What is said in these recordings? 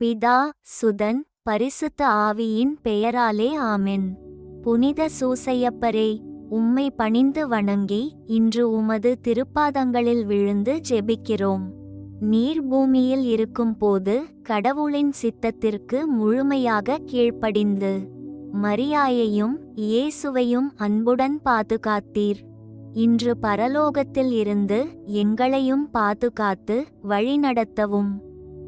பிதா சுதன் பரிசுத்த ஆவியின் பெயராலே ஆமென். புனித சூசையப்பரே உம்மை பணிந்து வணங்கி இன்று உமது திருப்பாதங்களில் விழுந்து ஜெபிக்கிறோம். நீர் பூமியில் இருக்கும்போது கடவுளின் சித்தத்திற்கு முழுமையாக கீழ்ப்படிந்து மரியாயையும் இயேசுவையும் அன்புடன் பாதுகாத்தீர். இன்று பரலோகத்தில் இருந்து எங்களையும் பாதுகாத்து வழிநடத்தவும்.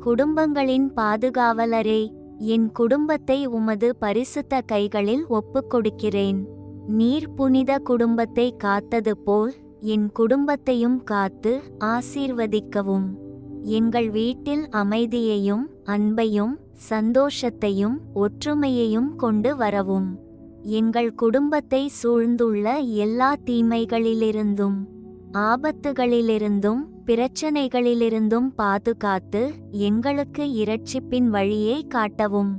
குடும்பங்களின் பாதுகாவலரே என் குடும்பத்தை உமது பரிசுத்த கைகளில் ஒப்புக்கொடுக்கிறேன். நீர் புனித குடும்பத்தை காத்தது போல் என் குடும்பத்தையும் காத்து ஆசீர்வதிக்கவும். எங்கள் வீட்டில் அமைதியையும் அன்பையும் சந்தோஷத்தையும் ஒற்றுமையையும் கொண்டு வரவும். எங்கள் குடும்பத்தை சூழ்ந்துள்ள எல்லா தீமைகளிலிருந்தும் ஆபத்துகளிலிருந்தும் பிரச்சனைகளிலிருந்தும் பாதுகாத்து எங்களுக்கு இரட்சிப்பின் வழியை காட்டவும்.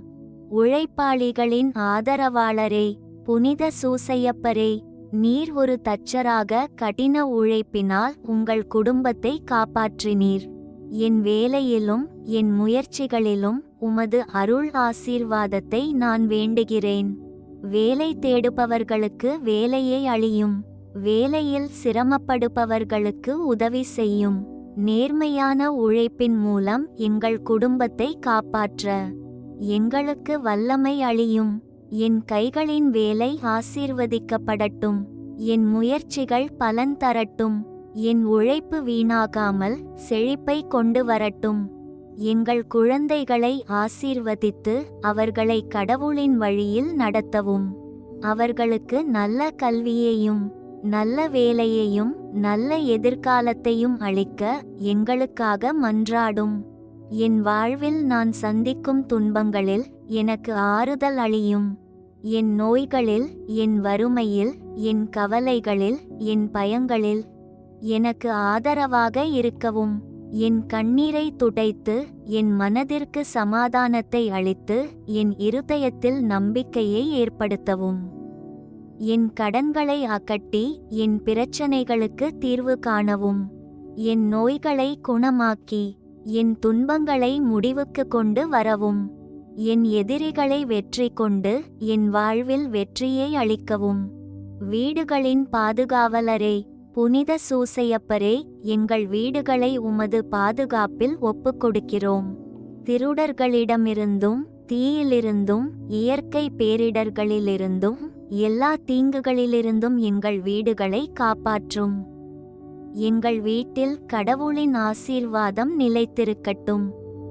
உழைப்பாளிகளின் ஆதரவாளரே புனித சூசையப்பரே நீர் ஒரு தச்சராக கடின உழைப்பினால் உங்கள் குடும்பத்தை காப்பாற்றினீர். என் வேலையிலும் என் முயற்சிகளிலும் உமது அருள் ஆசீர்வாதத்தை நான் வேண்டுகிறேன். வேலை தேடுபவர்களுக்கு வேலையை அழியும் வேலையில் சிரமப்படுபவர்களுக்கு உதவி செய்யும். நேர்மையான உழைப்பின் மூலம் எங்கள் குடும்பத்தை காப்பாற்ற. எங்களுக்கு வல்லமை அழியும் என் கைகளின் வேலை ஆசீர்வதிக்கப்படட்டும். என் முயற்சிகள் பலன் தரட்டும். என் உழைப்பு வீணாகாமல் செழிப்பை கொண்டு வரட்டும். எங்கள் குழந்தைகளை ஆசீர்வதித்து அவர்களை கடவுளின் வழியில் நடத்தவும். அவர்களுக்கு நல்ல கல்வியையும் நல்ல வேலையையும் நல்ல எதிர்காலத்தையும் அளிக்க எங்களுக்காக மன்றாடும். என் வாழ்வில் நான் சந்திக்கும் துன்பங்களில் எனக்கு ஆறுதல் அளியும். என் நோய்களில் என் வறுமையில் என் கவலைகளில் என் பயங்களில் எனக்கு ஆதரவாக இருக்கவும். என் கண்ணீரை துடைத்து என் மனதிற்கு சமாதானத்தை அளித்து என் இருதயத்தில் நம்பிக்கையை ஏற்படுத்தவும். என் கடன்களை அகட்டி என் பிரச்சனைகளுக்கு தீர்வு காணவும். என் நோய்களை குணமாக்கி என் துன்பங்களை முடிவுக்கு கொண்டு வரவும். என் எதிரிகளை வெற்றி கொண்டு என் வாழ்வில் வெற்றியை அளிக்கவும். வீடுகளின் பாதுகாவலரே புனித சூசையப்பரே எங்கள் வீடுகளை உமது பாதுகாப்பில் ஒப்புக்கொடுக்கிறோம் திருடர்களிடமிருந்தும் தீயிலிருந்தும் இயற்கை பேரிடர்களிலிருந்தும் எல்லா தீங்குகளிலிருந்தும் எங்கள் வீடுகளை காப்பாற்றும். எங்கள் வீட்டில் கடவுளின் ஆசீர்வாதம் நிலைத்திருக்கட்டும்.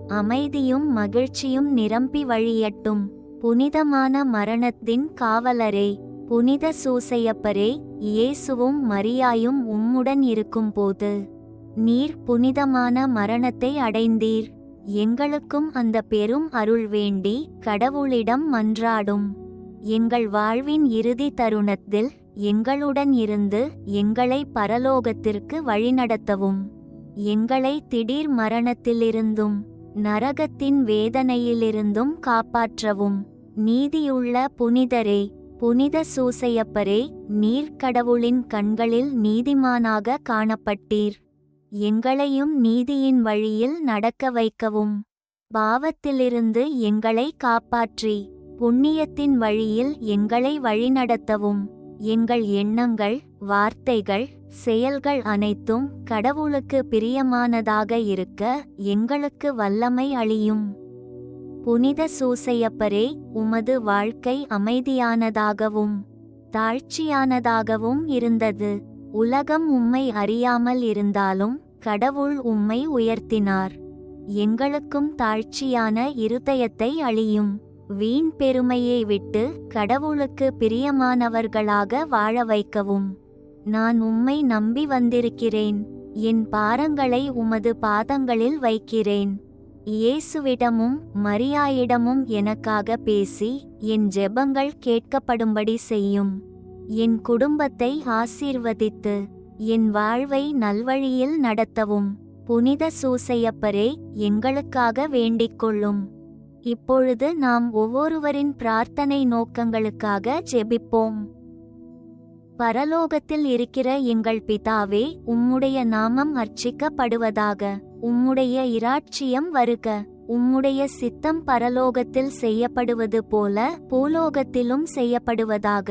அமைதியும் மகிழ்ச்சியும் நிரம்பி வழியட்டும். புனிதமான மரணத்தின் காவலரே புனித சூசையப்பரே இயேசுவும் மரியாயும் உம்முடன் இருக்கும்போது நீர் புனிதமான மரணத்தை அடைந்தீர். எங்களுக்கும் அந்த பெரும் அருள் வேண்டி கடவுளிடம் மன்றாடும். எங்கள் வாழ்வின் இறுதி தருணத்தில் எங்களுடன் இருந்து எங்களை பரலோகத்திற்கு வழிநடத்தவும். எங்களை திடீர் மரணத்திலிருந்தும் நரகத்தின் வேதனையிலிருந்தும் காப்பாற்றவும். நீதியுள்ள புனிதரே புனித சூசையப்பரே நீர் கடவுளின் கண்களில் நீதிமானாக காணப்பட்டீர். எங்களையும் நீதியின் வழியில் நடக்க வைக்கவும். பாவத்திலிருந்து எங்களை காப்பாற்றி. புண்ணியத்தின் வழியில் எங்களை வழிநடத்தவும். எங்கள் எண்ணங்கள் வார்த்தைகள் செயல்கள் அனைத்தும் கடவுளுக்கு பிரியமானதாக இருக்க எங்களுக்கு வல்லமை அளியும். புனித சூசையப்பரே உமது வாழ்க்கை அமைதியானதாகவும் தாழ்ச்சியானதாகவும் இருந்தது. உலகம் உம்மை அறியாமல் இருந்தாலும் கடவுள் உம்மை உயர்த்தினார். எங்களுக்கும் தாழ்ச்சியான இருதயத்தை அழியும் வீண் பெருமையை விட்டு கடவுளுக்கு பிரியமானவர்களாக வாழ வைக்கவும். நான் உம்மை நம்பி வந்திருக்கிறேன். என் பாரங்களை உமது பாதங்களில் வைக்கிறேன். இயேசுவிடமும் மரியாயிடமும் எனக்காக பேசி என் ஜெபங்கள் கேட்கப்படும்படி செய்யும். என் குடும்பத்தை ஆசீர்வதித்து என் வாழ்வை நல்வழியில் நடத்தவும். புனித சூசையப்பரே எங்களுக்காக வேண்டிக் கொள்ளும். இப்பொழுது நாம் ஒவ்வொருவரின் பிரார்த்தனை நோக்கங்களுக்காக ஜெபிப்போம். பரலோகத்தில் இருக்கிற எங்கள் பிதாவே உம்முடைய நாமம் அர்ச்சிக்கப்படுவதாக உம்முடைய இராட்சியம் வருக உம்முடைய சித்தம் பரலோகத்தில் செய்யப்படுவது போல பூலோகத்திலும் செய்யப்படுவதாக.